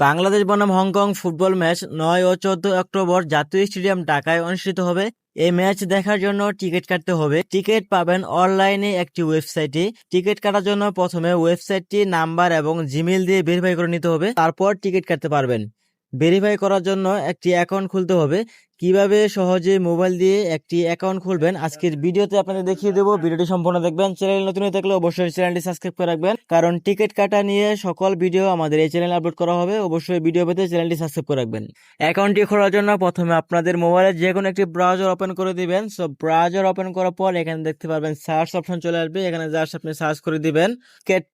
বাংলাদেশ বনাম Hong Kong football match নয় ও চোদ্দ অক্টোবর জাতীয় স্টেডিয়াম ঢাকায় অনুষ্ঠিত হবে। এই ম্যাচ দেখার জন্য টিকিট কাটতে হবে। টিকিট পাবেন অনলাইনে একটি ওয়েবসাইটে। টিকিট কাটার জন্য প্রথমে ওয়েবসাইটটি নাম্বার এবং জিমেল দিয়ে ভেরিফাই করে নিতে হবে। তারপর টিকিট কাটতে পারবেন। ভেরিফাই করার জন্য একটি অ্যাকাউন্ট খুলতে হবে। কীভাবে সহজে মোবাইল দিয়ে একটি অ্যাকাউন্ট খুলবেন? আজকের ভিডিওতে আপনাদের দেখিয়ে দেবো। ভিডিওটি সম্পূর্ণ দেখবেন। চ্যানেল নতুন হয়ে থাকলে অবশ্যই চ্যানেলটি সাবস্ক্রাইব করে রাখবেন। কারণ টিকিট কাটা নিয়ে সকল ভিডিও আমাদের এই চ্যানেলে আপলোড করা হবে। অবশ্যই ভিডিও পেতে চ্যানেলটি সাবস্ক্রাইব করে রাখবেন। অ্যাকাউন্টটি খোলার জন্য প্রথমে আপনাদের মোবাইলে যে কোনো একটি ব্রাউজার ওপেন করে দিবেন। সো, ব্রাউজার ওপেন করার পর এখানে দেখতে পারবেন সার্চ অপশন চলে আসবে। এখানে জাস্ট আপনি সার্চ করে দিবেন কেট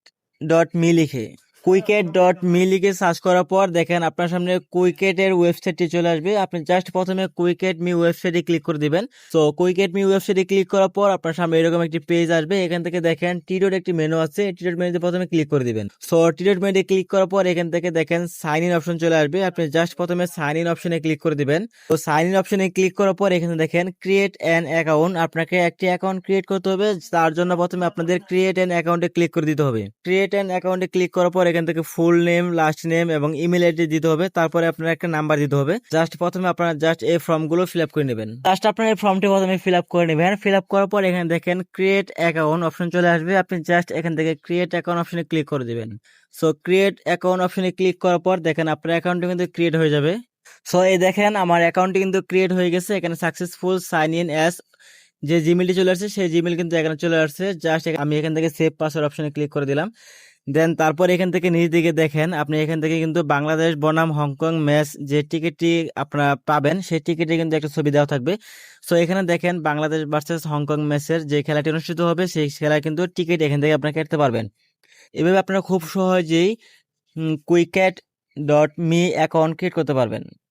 ডট মি লিখে। কুইকেট ডট মি লিখে সার্চ করার পর দেখেন আপনার সামনে কুইকেটের ওয়েবসাইটটি চলে আসবে। আপনি জাস্ট প্রথমে কুইকেট মি ওয়েবসাইটে ক্লিক করে দিবেন। তো কুইকেট মি ওয়েবসাইটে ক্লিক করার পর আপনার সামনে এরকম একটি পেজ আসবে। এখান থেকে দেখেন টিডোর একটি মেনু আছে। টিডোর মেনুতে প্রথমে ক্লিক করে দিবেন। সো টিডোর মেনুতে ক্লিক করার পর এখান থেকে দেখেন সাইন ইন অপশন চলে আসবে। আপনি জাস্ট প্রথমে সাইন ইন অপশনে ক্লিক করে দিবেন। তো সাইন ইন অপশনে ক্লিক করার পর এখানে দেখেন ক্রিয়েট অ্যান অ্যাকাউন্ট আপনাকে একটি অ্যাকাউন্ট ক্রিয়েট করতে হবে। তার জন্য প্রথমে আপনাদের ক্রিয়েট অ্যান অ্যাকাউন্টে ক্লিক করে দিতে হবে। ক্রিয়েট অ্যান অ্যাকাউন্টে ক্লিক করার পর এখান থেকে ফুল নেম লাস্ট নেম এবং ইমেল আইডি দিতে হবে। তারপরে আপনার একটা নাম্বার দিতে হবে। জাস্ট প্রথমে আপনারা জাস্ট এই ফর্মগুলো ফিল আপ করে নেবেন। জাস্ট আপনার এই ফর্মটি প্রথমে ফিল আপ করে নেবেন। ফিল আপ করার পর এখানে দেখেন ক্রিয়েট অ্যাকাউন্ট অপশন চলে আসবে। আপনি জাস্ট এখান থেকে ক্রিয়েট অ্যাকাউন্ট অপশনে ক্লিক করে দিবেন। সো ক্রিয়েট অ্যাকাউন্ট অপশনে ক্লিক করার পর দেখেন আপনার অ্যাকাউন্টটি কিন্তু ক্রিয়েট হয়ে যাবে। সো এই দেখেন আমার অ্যাকাউন্টটি কিন্তু ক্রিয়েট হয়ে গেছে। এখানে সাকসেসফুল সাইন ইন অ্যাস যে জিমেলটি চলে আসছে, সেই জিমেল কিন্তু এখানে চলে আসছে। জাস্ট আমি এখান থেকে সেভ পাসওয়ার্ড অপশনে ক্লিক করে দিলাম। দেন তারপর এখান থেকে নিচ দিকে দেখেন, আপনি এখান থেকে কিন্তু বাংলাদেশ, বনাম, হংকং, ম্যাচ যে টিকিটটি আপনারা পাবেন, সেই টিকিটে কিন্তু একটা ছবি দেওয়া থাকবে। সো এখানে দেখেন বাংলাদেশ ভার্সেস হংকং ম্যাচের যে খেলাটি অনুষ্ঠিত হবে, সেই খেলায় কিন্তু টিকিট এখান থেকে আপনারা কাটতে পারবেন। এভাবে আপনারা খুব সহজেই Quickat dot me account create করতে পারবেন।